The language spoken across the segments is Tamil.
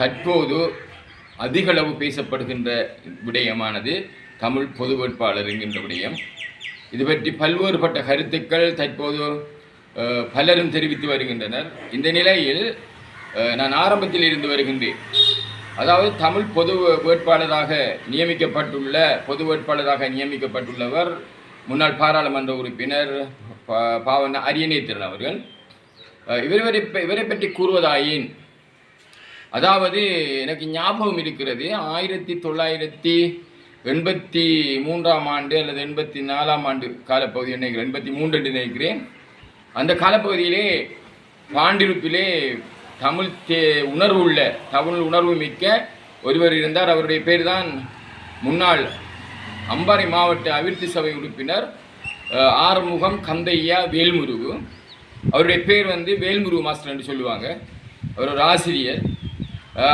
தற்போது அதிகளவு பேசப்படுகின்ற விடயமானது தமிழ் பொது வேட்பாளர் என்கின்ற விடயம். இது பற்றி பல்வேறுபட்ட கருத்துக்கள் தற்போது பலரும் தெரிவித்து வருகின்றனர். இந்த நிலையில் நான் ஆரம்பத்தில் இருந்து வருகின்றேன். அதாவது தமிழ் பொது வேட்பாளராக நியமிக்கப்பட்டுள்ள பொது வேட்பாளராக நியமிக்கப்பட்டுள்ளவர் முன்னாள் பாராளுமன்ற உறுப்பினர் பாவன அரியநேத்திரன் அவர்கள். இவர் இவரை இவரை பற்றி கூறுவதாயின் அதாவது எனக்கு ஞாபகம் இருக்கிறது ஆயிரத்தி தொள்ளாயிரத்தி எண்பத்தி மூன்றாம் ஆண்டு அல்லது எண்பத்தி நாலாம் ஆண்டு காலப்பகுதி நினைக்கிறேன். எண்பத்தி மூன்று என்று நினைக்கிறேன். அந்த காலப்பகுதியிலே பாண்டிருப்பிலே தமிழ் தே உணர்வு உள்ள தமிழ் உணர்வு மிக்க ஒருவர் இருந்தார். அவருடைய பேர் தான் முன்னாள் அம்பாறை மாவட்ட அபிவிருத்தி சபை உறுப்பினர் ஆறுமுகம் கந்தையா வேல்முருகு. அவருடைய பேர் வந்து வேல்முருகு மாஸ்டர் என்று சொல்லுவாங்க. அவர் ஒரு ஆசிரியர்.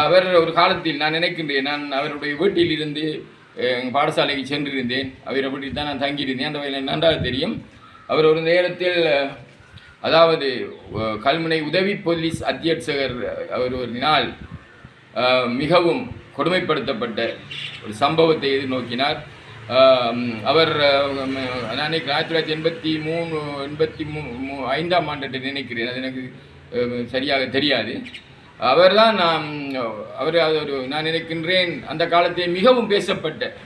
அவர் ஒரு காலத்தில் நான் நினைக்கின்றேன். நான் அவருடைய வீட்டில் இருந்து எங்கள் பாடசாலைக்கு சென்றிருந்தேன். அவர் அப்படி தான் நான் தங்கியிருந்தேன். அந்த வகையில் நன்றாக தெரியும். அவர் ஒரு நேரத்தில் அதாவது கல்முனை உதவி போலீஸ் அத்தியட்சகர் அவர் ஒரு நாள் மிகவும் கொடுமைப்படுத்தப்பட்ட ஒரு சம்பவத்தை எதிர்நோக்கினார். அவர் நான் ஆயிரத்தி தொள்ளாயிரத்தி எண்பத்தி மூணு எண்பத்தி மூ ஐந்தாம் ஆண்டு நினைக்கிறேன். அது எனக்கு சரியாக தெரியாது. அவர்தான் நான் அவர் அது ஒரு நான் நினைக்கின்றேன் அந்த காலத்தில் மிகவும் பேசப்பட்ட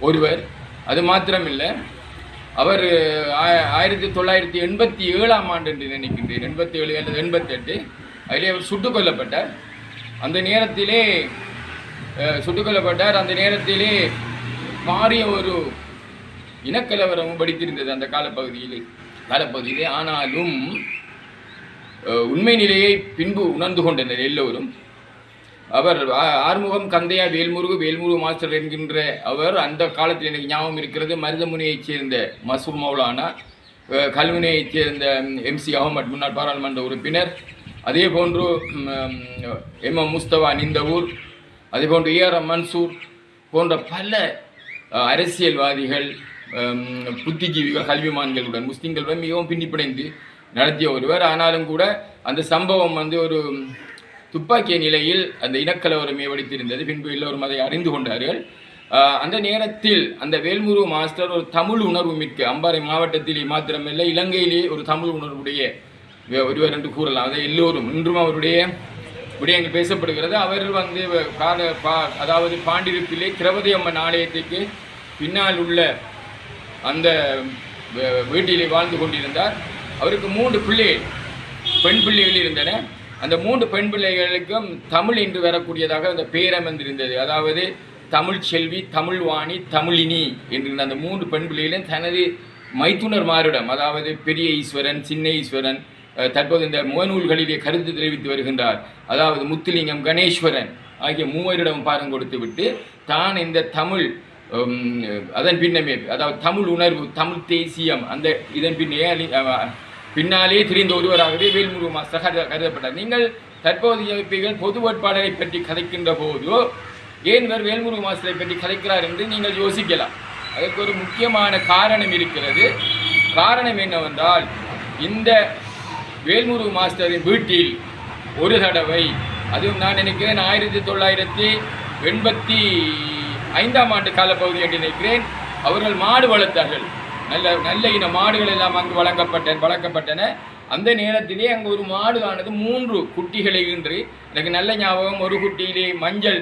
ஒருவர். அது மாத்திரமில்லை அவர் ஆய- ஆயிரத்தி தொள்ளாயிரத்தி எண்பத்தி ஏழாம் ஆண்டு என்று நினைக்கின்றேன் எண்பத்தி ஏழு அல்லது எண்பத்தெட்டு அதிலே அவர் சுட்டுக் கொல்லப்பட்டார். அந்த நேரத்திலே சுட்டுக் கொல்லப்பட்டார். அந்த நேரத்திலே பாரிய ஒரு இனக்கலவரமும் படித்திருந்தது அந்த காலப்பகுதியிலே. காலப்பகுதியிலே ஆனாலும் உண்மை நிலையை பின்பு உணர்ந்து கொண்டனர் எல்லோரும். அவர் ஆ- ஆறுமுகம் கந்தையா வேல்முருகு வேல்முருகு மாஸ்டர் என்கின்ற அவர் அந்த காலத்தில் எனக்கு ஞாபகம் இருக்கிறது. மருதமுனையைச் சேர்ந்த மசூர் மௌலானா கல்வினையைச் சேர்ந்த எம்சி அகமட் முன்னாள் பாராளுமன்ற உறுப்பினர் அதே போன்று எம் எம் முஸ்தபா நிந்தவூர் அதே போன்று ஏஆர் எம் மன்சூர் போன்ற பல அரசியல்வாதிகள் புத்திஜீவிகள் கல்விமான்களுடன் முஸ்லிம்களுடன் மிகவும் பின்னிப்படைந்து நடத்திய ஒருவர். ஆனாலும் கூட அந்த சம்பவம் வந்து ஒரு துப்பாக்கிய நிலையில் அந்த இனக்கலவரம் வடித்திருந்தது. பின்பு எல்லோரும் அதை அறிந்து கொண்டார்கள். அந்த நேரத்தில் அந்த வேல்முரு மாஸ்டர் ஒரு தமிழ் உணர்வு மிக்க அம்பாறை மாவட்டத்திலே மாத்திரமில்லை இலங்கையிலே ஒரு தமிழ் உணர்வுடைய ஒருவர் என்று கூறலாம். அதை எல்லோரும் இன்றும் அவருடைய விடயங்கள் பேசப்படுகிறது. அவர் வந்து கால பா அதாவது பாண்டிருப்பிலே திரௌபதி அம்மன் ஆலயத்துக்கு பின்னால் உள்ள அந்த வீட்டிலே வாழ்ந்து கொண்டிருந்தார். அவருக்கு மூன்று பிள்ளைகள் பெண் பிள்ளைகள் இருந்தன. அந்த மூன்று பெண் பிள்ளைகளுக்கும் தமிழ் என்று வரக்கூடியதாக அந்த பெயர் இருந்தது அதாவது தமிழ் செல்வி தமிழ்வாணி தமிழினி என்கிற அந்த மூன்று பெண் பிள்ளைகளும் தனது மைத்துனர்மாரிடம் அதாவது பெரிய ஈஸ்வரன் சின்ன ஈஸ்வரன் தற்போது இந்த முகநூல்களிலே கருத்து தெரிவித்து வருகின்றார். அதாவது முத்துலிங்கம் கணேஸ்வரன் ஆகிய மூவரிடம் பாரம் கொடுத்து விட்டு தான் இந்த தமிழ் அதன் பின்னமே அதாவது தமிழ் உணர்வு தமிழ் தேசியம் அந்த இதன் பின்னே பின்னாலே தெரிந்த ஒருவராகவே வேல்முருகு மாஸ்டர் கருத கருதப்பட்டார். நீங்கள் தற்போதைய இப்பீர்கள் பொது வேட்பாளரை பற்றி கதைக்கின்ற போது ஏன் இவர் வேல்முருகு மாஸ்டரை பற்றி கதைக்கிறார் என்று நீங்கள் யோசிக்கலாம். அதற்கு ஒரு முக்கியமான காரணம் இருக்கிறது. காரணம் என்னவென்றால் இந்த வேல்முருகு மாஸ்டரின் வீட்டில் ஒரு தடவை அதுவும் நான் நினைக்கிறேன் ஆயிரத்தி தொள்ளாயிரத்தி எண்பத்தி ஐந்தாம் ஆண்டு காலப்பகுதி என்று நினைக்கிறேன் அவர்கள் மாடு வளர்த்தார்கள். நல்ல நல்ல இன மாடுகள் எல்லாம் அங்கு வழங்கப்பட்ட வளர்க்கப்பட்டன. அந்த நேரத்திலே அங்கு ஒரு மாடு ஆனது மூன்று குட்டிகளை இன்று எனக்கு நல்ல ஞாபகம் ஒரு குட்டியிலே மஞ்சள்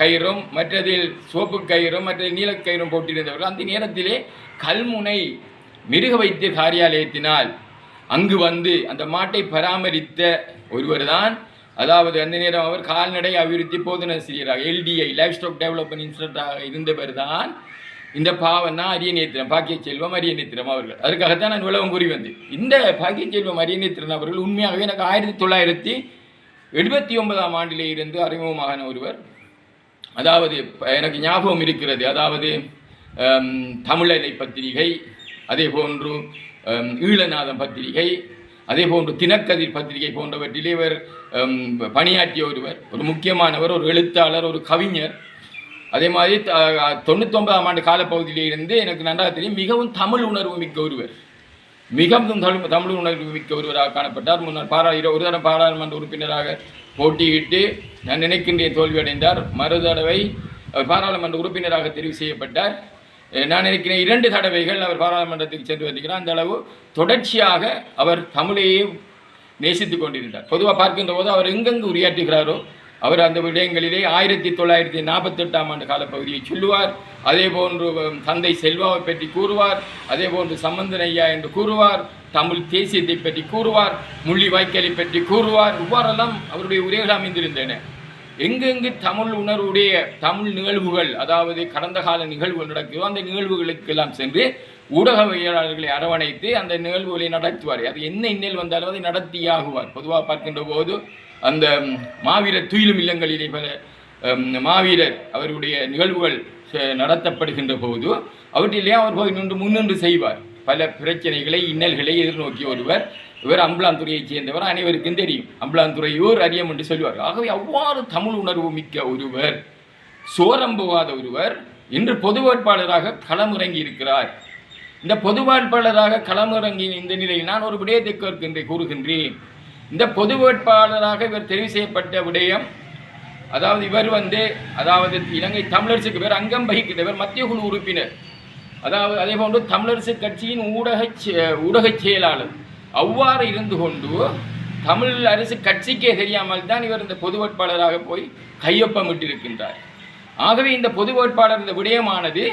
கயிறும் மற்றதில் சோப்பு கயிறும் மற்றதில் நீலக்கயிறும் போட்டிருந்தவர்கள். அந்த நேரத்திலே கல்முனை மிருக வைத்திய காரியாலயத்தினால் அங்கு வந்து அந்த மாட்டை பராமரித்த ஒருவர் தான் அதாவது அந்த நேரம் அவர் கால்நடை அபிவிருத்தி போதனாசிரியராக எல்டிஐ லைஃப் ஸ்டாக் டெவலப்மெண்ட் இன்ஸ்டியூட்டாக இருந்தவர் தான் இந்த பாவன்னா அரியநேத்திரம் பாக்கிய செல்வம் அரியநேத்திரம் அவர்கள். அதுக்காகத்தான் நான் உலகம் கூறி வந்தேன். இந்த பாக்கிய செல்வம் அரியநேத்திரன் அவர்கள் உண்மையாகவே எனக்கு ஆயிரத்தி தொள்ளாயிரத்தி எழுபத்தி ஒன்பதாம் ஆண்டிலே இருந்து அறிமுகமான ஒருவர். அதாவது எனக்கு ஞாபகம் இருக்கிறது. அதாவது தமிழலை பத்திரிகை அதே போன்று ஈழநாதம் பத்திரிகை அதே போன்று தினக்கதிர் பத்திரிகை போன்றவற்றிலே இவர் பணியாற்றிய ஒருவர். ஒரு முக்கியமானவர் ஒரு எழுத்தாளர் ஒரு கவிஞர். அதே மாதிரி த- தொண்ணூத்தொன்பதாம் ஆண்டு காலப்பகுதியிலிருந்து எனக்கு நன்றாக தெரியும் மிகவும் தமிழ் உணர்வு மிக்க ஒருவர். மிகவும் தமிழ் தமிழ் உணர்வு மிக்க ஒருவராக காணப்பட்டார். முன்னாள் பாரா ஒரு தடவை பாராளுமன்ற உறுப்பினராக போட்டியிட்டு நான் நினைக்கின்றேன் தோல்வியடைந்தார் மறு தடவை அவர் பாராளுமன்ற உறுப்பினராக தெரிவு செய்யப்பட்டார். நான் நினைக்கிறேன் இரண்டு தடவைகள் அவர் பாராளுமன்றத்துக்கு சென்று வந்திருக்கிறார். அந்த அளவு தொடர்ச்சியாக அவர் தமிழையே நேசித்துக் கொண்டிருந்தார். பொதுவாக பார்க்கின்ற போது அவர் எங்கெங்கு உரையாற்றுகிறாரோ அவர் அந்த விடயங்களிலே ஆயிரத்தி தொள்ளாயிரத்தி நாற்பத்தெட்டாம் ஆண்டு காலப்பகுதியை சொல்லுவார். அதே போன்று தந்தை செல்வாவை பற்றி கூறுவார். அதே போன்று சம்பந்தன் ஐயா என்று கூறுவார். தமிழ் தேசியத்தை பற்றி கூறுவார். முள்ளி வாய்க்காலை பற்றி கூறுவார். இவ்வாறெல்லாம் அவருடைய உரைகள் அமைந்திருந்தன. எங்கெங்கு தமிழ் உணர்வுடைய தமிழ் நிகழ்வுகள் அதாவது கடந்த கால நிகழ்வுகள் நடக்குதோ அந்த நிகழ்வுகளுக்கெல்லாம் சென்று ஊடகவியலாளர்களை அரவணைத்து அந்த நிகழ்வுகளை நடத்துவார். அது என்ன இன்னல் வந்தாலும் அதை நடத்தியாகுவார். பொதுவாக பார்க்கின்ற போது அந்த மாவீரர் துயிலும் இல்லங்களிலே பல மாவீரர் அவருடைய நிகழ்வுகள் ச- நடத்தப்படுகின்ற போது அவற்றிலே அவர் போய் நின்று முன்னின்று செய்வார். பல பிரச்சனைகளை இன்னல்களை எதிர்நோக்கிய ஒருவர் இவர் அம்பலாந்துறையைச் சேர்ந்தவர் அனைவருக்கும் தெரியும். அம்பலாந்துறையூர் அரியம் என்று சொல்வார் ஆகவே அவ்வாறு தமிழ் உணர்வு மிக்க ஒருவர் சோரம்புவாத ஒருவர் இன்று பொது வேட்பாளராக களமிறங்கி இருக்கிறார். இந்த பொது வேட்பாளராக களமிறங்கிய இந்த நிலையில் நான் ஒரு விடயத்தை கேட்கின்றேன் கூறுகின்றேன். இந்த பொது வேட்பாளராக இவர் தெரிவு செய்யப்பட்ட விடயம் அதாவது இவர் வந்து அதாவது இலங்கை தமிழரசுக்கு பேர் அங்கம் வகிக்கிறவர் மத்திய குழு உறுப்பினர். அதாவது அதே போன்று தமிழரசு கட்சியின் ஊடக ஊடகச் செயலாளர். அவ்வாறு இருந்து கொண்டு தமிழ் அரசு கட்சிக்கே தெரியாமல் தான் இவர் இந்த பொது வேட்பாளராக போய் கையொப்பமிட்டிருக்கின்றார். ஆகவே இந்த பொது வேட்பாளர் இந்த விடயமானது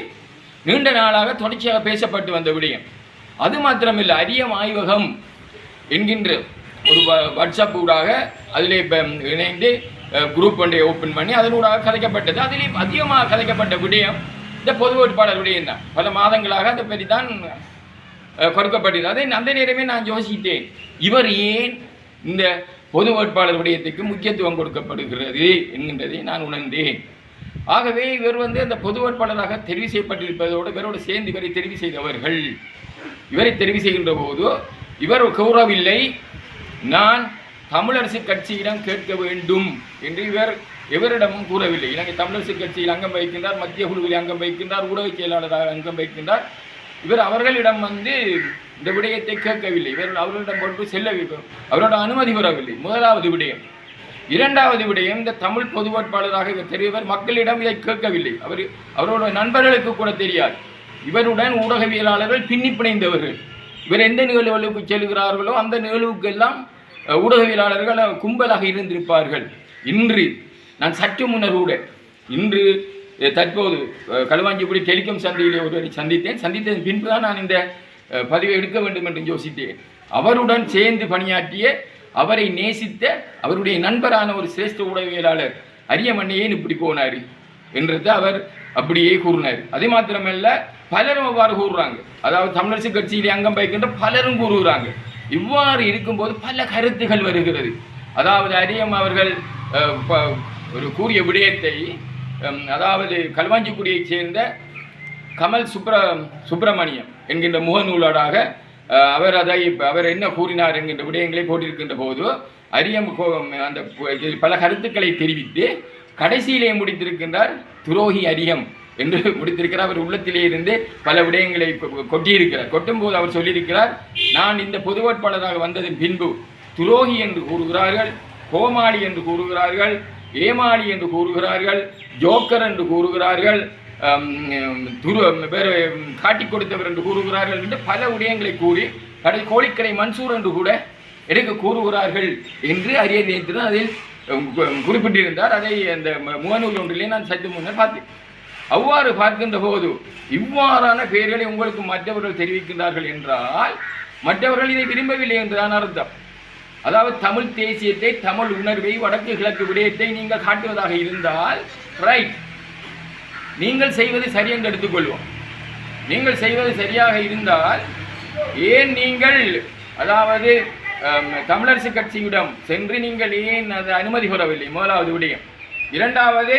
நீண்ட நாளாக தொடர்ச்சியாக பேசப்பட்டு வந்த விடயம். அது மாத்திரமில்லை அரியம் ஆய்வகம் என்கின்ற ஒரு வ- வாட்ஸ்அப் ஊடாக அதிலே இணைந்து குரூப் ஒன்றை ஓப்பன் பண்ணி அதனூடாக கதைக்கப்பட்டது. அதிலேயும் அதிகமாக கதைக்கப்பட்ட விடயம் இந்த பொது வேட்பாளர் விடயம் தான். பல மாதங்களாக அதை பற்றி தான் கொடுக்கப்பட்டது அதை அந்த நேரமே நான் யோசித்தேன். இவர் ஏன் இந்த பொது வேட்பாளர் விடயத்துக்கு முக்கியத்துவம் கொடுக்கப்படுகிறது என்கின்றதை நான் உணர்ந்தேன். ஆகவே இவர் வந்து அந்த பொது வேட்பாளராக தெரிவு செய்யப்பட்டிருப்பதோடு இவரோடு சேர்ந்து இவரை தெரிவு செய்தவர்கள். இவரை தெரிவு செய்கின்ற போது இவர் கௌரவில்லை நான் தமிழரசு கட்சியிடம் கேட்க வேண்டும் என்று இவர் எவரிடமும் கூறவில்லை. இலங்கை தமிழரசு கட்சியில் அங்கம் வகிக்கின்றார் மத்திய குழுவில் அங்கம் வகிக்கின்றார் ஊடக செயலாளராக அங்கம் வகிக்கின்றார். இவர் அவர்களிடம் வந்து இந்த விடயத்தை கேட்கவில்லை. இவர் அவர்களிடம் கொண்டு செல்லவில்லை அவரோட அனுமதி பெறவில்லை முதலாவது விடயம். இரண்டாவது விடயம் இந்த தமிழ் பொது வேட்பாளராக இவர் தெரியவர் மக்களிடம் இதை கேட்கவில்லை. அவர் அவரோட நண்பர்களுக்கு கூட தெரியாது. இவருடன் ஊடகவியலாளர்கள் பின்னிப்பிணைந்தவர்கள் இவர் எந்த நிகழ்வுகளுக்கு செல்கிறார்களோ அந்த நிகழ்வுக்கெல்லாம் ஊடகவியலாளர்கள் கும்பலாக இருந்திருப்பார்கள். இன்று நான் சற்று முன்னர் கூட இன்று தற்போது அஹ், டெலிகாம் சந்தையிலே ஒருவரை சந்தித்தேன். சந்தித்ததன் பின்பு தான் நான் இந்த பதிவை எடுக்க வேண்டும் என்று யோசித்தேன். அவருடன் சேர்ந்து பணியாற்றிய அவரை நேசித்த அவருடைய நண்பரான ஒரு சிரேஷ்ட ஊடகவியலாளர் அரியமண்ணையே இப்படி போனார் என்றது அவர் அப்படியே கூறினார். அது மாத்திரமல்ல பலரும் அவ்வாறு கூறுறாங்க. அதாவது தமிழரசு கட்சியிலே அங்கம் வைக்கின்ற பலரும் கூறுகிறாங்க. இவ்வாறு இருக்கும்போது பல கருத்துகள் வருகிறது. அதாவது அரியம் அவர்கள் ஒரு கூறிய விடயத்தை அதாவது கல்வாஞ்சிக்குடியை சேர்ந்த கமல் சுப்ர சுப்பிரமணியம் என்கின்ற முகநூலாடாக அவர் அதை அவர் என்ன கூறினார் என்கின்ற விடயங்களை போட்டிருக்கின்ற போது அரியம் கோ- அந்த பல கருத்துக்களை தெரிவித்து கடைசியிலே முடித்திருக்கின்றார் துரோகி அரியம். என்று முடித்திருக்கிறார். அவர் உள்ளத்திலே இருந்து பல விடயங்களை கொ- கொட்டியிருக்கிறார். கொட்டும்போது அவர் சொல்லியிருக்கிறார் நான் இந்த பொது வேட்பாளராக வந்ததன் பின்பு துரோகி என்று கூறுகிறார்கள் கோமாளி என்று கூறுகிறார்கள் ஏமாளி என்று கூறுகிறார்கள் ஜோக்கர் என்று கூறுகிறார்கள் துரு வேறு காட்டிக் கொடுத்தவர் என்று கூறுகிறார்கள் என்று பல விடயங்களை கூறி கடை கோழிக்கடை மன்சூர் என்று கூட எடுக்க கூறுகிறார்கள் என்று அறிய நேற்று அதில் குறிப்பிட்டிருந்தார். அதை அந்த முகநூல் ஒன்றிலே நான் சற்று முன்னர் பார்த்தேன் அவ்வாறு பார்க்கின்ற போது இவ்வாறான பெயர்களை உங்களுக்கு மற்றவர்கள் தெரிவிக்கின்றார்கள் என்றால் மற்றவர்கள் இதை விரும்பவில்லை என்றுதான் அர்த்தம். அதாவது தமிழ் தேசியத்தை தமிழ் உணர்வை வடக்கு கிழக்கு விடயத்தை நீங்கள் காட்டுவதாக இருந்தால் ரைட் நீங்கள் செய்வது சரி என்று எடுத்துக்கொள்வோம். நீங்கள் செய்வது சரியாக இருந்தால் ஏன் நீங்கள் அதாவது தமிழரசு கட்சியிடம் சென்று நீங்கள் ஏன் அது அனுமதி பெறவில்லை முதலாவது விடயம். இரண்டாவது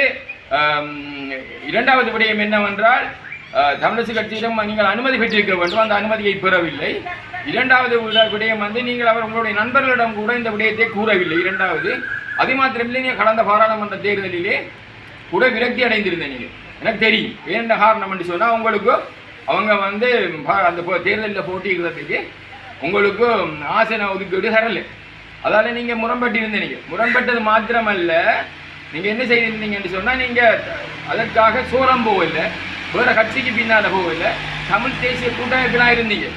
இரண்டாவது விடயம் என்னவென்றால் தமிழரசு கட்சியிடம் நீங்கள் அனுமதி பெற்றிருக்க வேண்டும் அந்த அனுமதியை பெறவில்லை. இரண்டாவது விடயம் வந்து நீங்கள் அவர் உங்களுடைய நண்பர்களிடம் கூட இந்த விடயத்தை கூறவில்லை. இரண்டாவது அது மாத்திரமில்லை நீங்கள் கடந்த பாராளுமன்ற தேர்தலிலே கூட விரக்தி அடைந்திருந்த நீங்கள். எனக்கு தெரியும் என்ன காரணம் என்று சொன்னால் உங்களுக்கு அவங்க வந்து அந்த தேர்தலில் போட்டியிடுறதுக்கு உங்களுக்கு ஆசன ஒதுக்கீடு தரலை. அதால் நீங்கள் முரண்பட்டு இருந்தீங்க முரண்பட்டது மாத்திரமல்ல நீங்கள் என்ன செய்திருந்தீங்கன்னு சொன்னால் நீங்கள் அதற்காக சோரம் போகல வேற கட்சிக்கு பின்னால் போகல தமிழ் தேசிய கூட்டமைப்பிலாக இருந்தீங்க.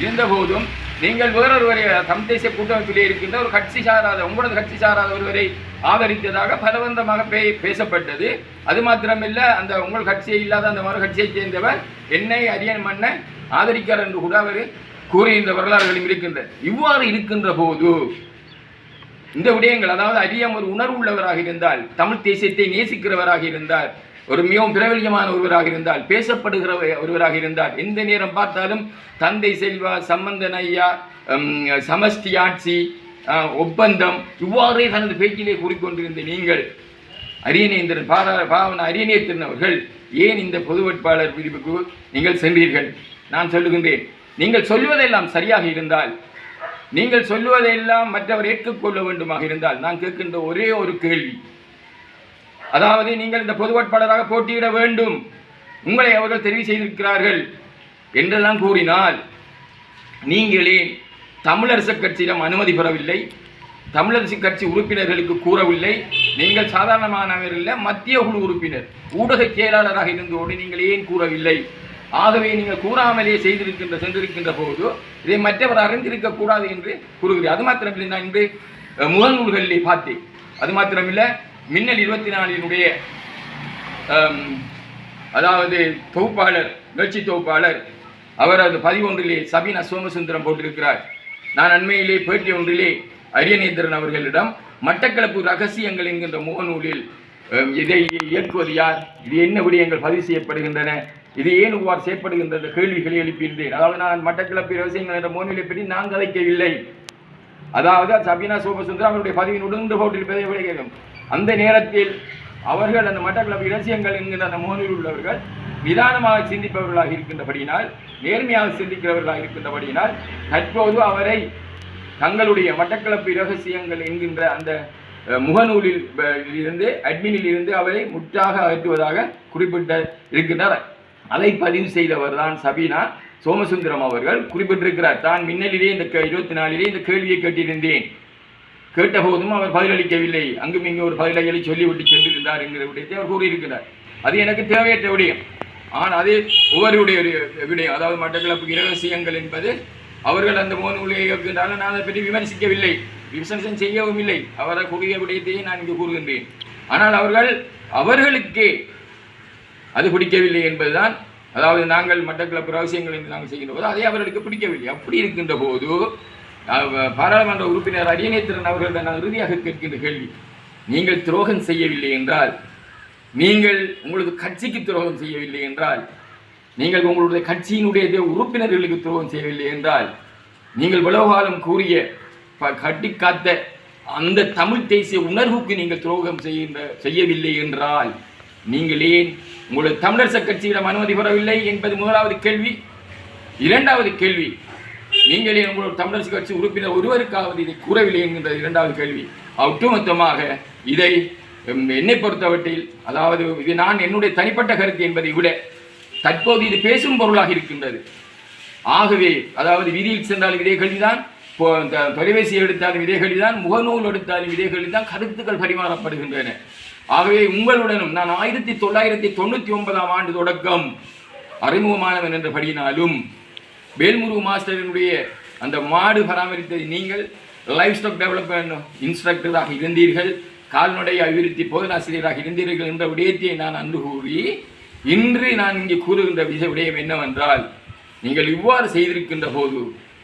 இருந்தபோதும் நீங்கள் வேறொருவரை தமிழ் தேசிய கூட்டமைப்பிலே இருக்கின்ற ஒரு கட்சி சாராத உங்களது கட்சி சாராத ஒருவரை ஆதரித்ததாக பலவந்தமாக பே பேசப்பட்டது. அது மாத்திரமில்ல அந்த உங்கள் கட்சியை இல்லாத அந்த மறு கட்சியைச் சேர்ந்தவர் என்னை அரியன் மன்னை ஆதரிக்கிறார் என்று கூட அவர் கூறுகின்ற வரலாறுகளும் இருக்கின்றன. இவ்வாறு இருக்கின்ற போது இந்த விடயங்கள் அதாவது அரியம் ஒரு உணர்வு உள்ளவராக இருந்தால் தமிழ் தேசியத்தை நேசிக்கிறவராக இருந்தால் ஒரு மிகவும் பிரபல்யமான ஒருவராக இருந்தால் பேசப்படுகிற ஒருவராக இருந்தால் எந்த நேரம் பார்த்தாலும் தந்தை செல்வா சம்பந்தன் ஐயா சமஸ்தி சமஷ்டி ஆட்சி ஒப்பந்தம் இவ்வாறே தனது பேச்சிலே கூறிக்கொண்டிருந்த நீங்கள் அரியநேந்திரன் பாரா பாவன அரியநேத்திரன் அவர்கள் ஏன் இந்த பொது வேட்பாளர் பிரிவுக்கு நீங்கள் சென்றீர்கள்? நான் சொல்லுகின்றேன். நீங்கள் சொல்வதெல்லாம் சரியாக இருந்தால் நீங்கள் சொல்லுவதெல்லாம் மற்றவர் ஏற்றுக்கொள்ள வேண்டுமாக இருந்தால் நான் கேட்கின்ற ஒரே ஒரு கேள்வி. அதாவது நீங்கள் இந்த பொது வேட்பாளராக போட்டியிட வேண்டும். உங்களை அவர்கள் தெரிவு செய்திருக்கிறார்கள் என்றெல்லாம் கூறினால் நீங்களே தமிழரசு கட்சியிடம் அனுமதி பெறவில்லை தமிழரசு கட்சி உறுப்பினர்களுக்கு கூறவில்லை நீங்கள் சாதாரணமானவர் இல்லை மத்திய குழு உறுப்பினர் ஊடக செயலாளராக இருந்தோடு நீங்கள் ஏன் கூறவில்லை? ஆகவே நீங்கள் கூறாமலே செய்திருக்கின்ற சென்றிருக்கின்ற போது இதை மற்றவர் அறிந்திருக்க கூடாது என்று கூறுகிறேன். அது மாத்திரமில்லை நான் இன்று முதல் முகநூல்களிலே பார்த்தேன். அது மாத்திரமில்லை மின்னல் இருபத்தி நாலினுடைய அதாவது தொகுப்பாளர் நிகழ்ச்சி தொகுப்பாளர் அவர் அது பதிவொன்றிலே சபீனா சோமசுந்தரம் போட்டிருக்கிறார். நான் அண்மையிலே பேட்டி ஒன்றிலே அரியநேந்திரன் அவர்களிடம் மட்டக்களப்பு ரகசியங்கள் என்கின்ற முகநூலில் இதை இயக்குவது யார்? இது என்ன விடயங்கள் பதிவு செய்யப்படுகின்றன? இது ஏன் இவ்வாறு செய்யப்படுகின்ற கேள்விகளை எழுப்பியிருந்தேன். அதாவது நான் மட்டக்கிழப்பு ரகசியங்கள் என்ற மோனிலை பற்றி நான் கதைக்கவில்லை. அதாவது சபீனா சோபசுந்தரம் அவருடைய பதிவின் உடந்து போட்டிருப்பதை விளைகிறோம் அந்த நேரத்தில் அவர்கள் அந்த மட்டக்களப்பு இரசியங்கள் என்கின்ற அந்த மோனில் உள்ளவர்கள் நிதானமாக சிந்திப்பவர்களாக இருக்கின்றபடியினால் நேர்மையாக சிந்திக்கிறவர்களாக இருக்கின்றபடியினால் தற்போது அவரை தங்களுடைய மட்டக்களப்பு இரகசியங்கள் என்கின்ற அந்த முகநூலில் இருந்து அட்மினில் இருந்து அவரை முற்றாக அகற்றுவதாக குறிப்பிட்ட இருக்கின்றார். அதை பதிவு செய்தவர் தான் சபீனா சோமசுந்தரம் அவர்கள் குறிப்பிட்டிருக்கிறார். தான் மின்னலிலே இந்த இருபத்தி நாலிலே இந்த கேள்வியை கேட்டிருந்தேன். கேட்டபோதும் அவர் பதிலளிக்கவில்லை. அங்கும் இங்கு ஒரு பதிலளிகளை சொல்லிவிட்டு சென்றிருந்தார் என்கிற விடயத்தை அவர் கூறியிருக்கிறார். அது எனக்கு தேவையற்ற விடயம். ஆனால் அது ஒவ்வொருடைய ஒரு விடயம். அதாவது மட்டக்களப்பு இரகசியங்கள் என்பது அவர்கள் அந்த மோனூலை இயக்குகின்றாலும் நான் அதை பற்றி விமர்சிக்கவில்லை. விமர்சனம் செய்யவும் இல்லை அவரை கூறிய விடயத்தையே நான் இங்கு கூறுகின்றேன். ஆனால் அவர்கள் அவர்களுக்கே அது பிடிக்கவில்லை என்பதுதான் அதாவது நாங்கள் மட்டக்களப்பு ரகசியங்கள் என்று நாங்கள் செய்கின்ற போது அதே அவர்களுக்கு பிடிக்கவில்லை. அப்படி இருக்கின்ற போது பாராளுமன்ற உறுப்பினர் அரியநேத்திரன் அவர்களிடம் நான் இறுதியாக கேட்கின்ற கேள்வி. நீங்கள் துரோகம் செய்யவில்லை என்றால் நீங்கள் உங்களது கட்சிக்கு துரோகம் செய்யவில்லை என்றால் நீங்கள் உங்களுடைய கட்சியினுடைய உறுப்பினர்களுக்கு துரோகம் செய்யவில்லை என்றால் நீங்கள் உலகாலம் கூறிய கட்டி காத்த அந்த தமிழ் தேசிய உணர்வுக்கு நீங்கள் துரோகம் செய்கின்ற செய்யவில்லை என்றால் நீங்கள் ஏன் உங்களது தமிழரச கட்சியிடம் அனுமதி பெறவில்லை என்பது முதலாவது கேள்வி. இரண்டாவது கேள்வி நீங்கள் ஏன் உங்களோட தமிழரசு கட்சி உறுப்பினர் ஒருவருக்காவது இதை கூறவில்லை என்கின்ற இரண்டாவது கேள்வி. ஒட்டுமொத்தமாக இதை என்னை பொறுத்தவற்றில் அதாவது இது நான் என்னுடைய தனிப்பட்ட கருத்து என்பதை விட தற்போது இது பேசும் பொருளாக இருக்கின்றது. ஆகவே அதாவது விதியில் சென்றால் இதே கல்விதான் இப்போ இந்த தொலைபேசி எடுத்தாலும் இதே முகநூல் எடுத்தாலும் இதே கருத்துக்கள் பரிமாறப்படுகின்றன. ஆகவே உங்களுடனும் நான் ஆயிரத்தி தொள்ளாயிரத்தி தொண்ணூற்றி ஒன்பதாம் ஆண்டு தொடக்கம் அறிமுகமானவன் என்றபடியினாலும் வேல்முருகு மாஸ்டரினுடைய அந்த மாடு பராமரித்தது நீங்கள் லைஃப் ஸ்டாக் டெவலப்மெண்ட் இன்ஸ்ட்ரக்டராக இருந்தீர்கள் கால்நடை அபிவிருத்தி போதனாசிரியராக இருந்தீர்கள் என்ற விடயத்தை நான் அன்று கூறி இன்று நான் இங்கே கூறுகின்ற விஷ விடயம் என்னவென்றால் நீங்கள் இவ்வாறு செய்திருக்கின்ற போது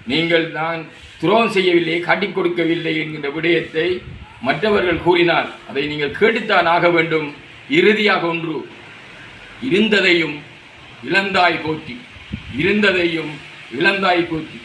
நீங்கள் நான் துரோகம் செய்யவில்லை காட்டிக் கொடுக்கவில்லை என்கின்ற விடயத்தை மற்றவர்கள் கூறினால் அதை நீங்கள் கேட்டுத்தான் ஆக வேண்டும். இறுதியாக ஒன்று இருந்ததையும் இழந்தாய் போற்றி. இருந்ததையும் இழந்தாய் போற்றி.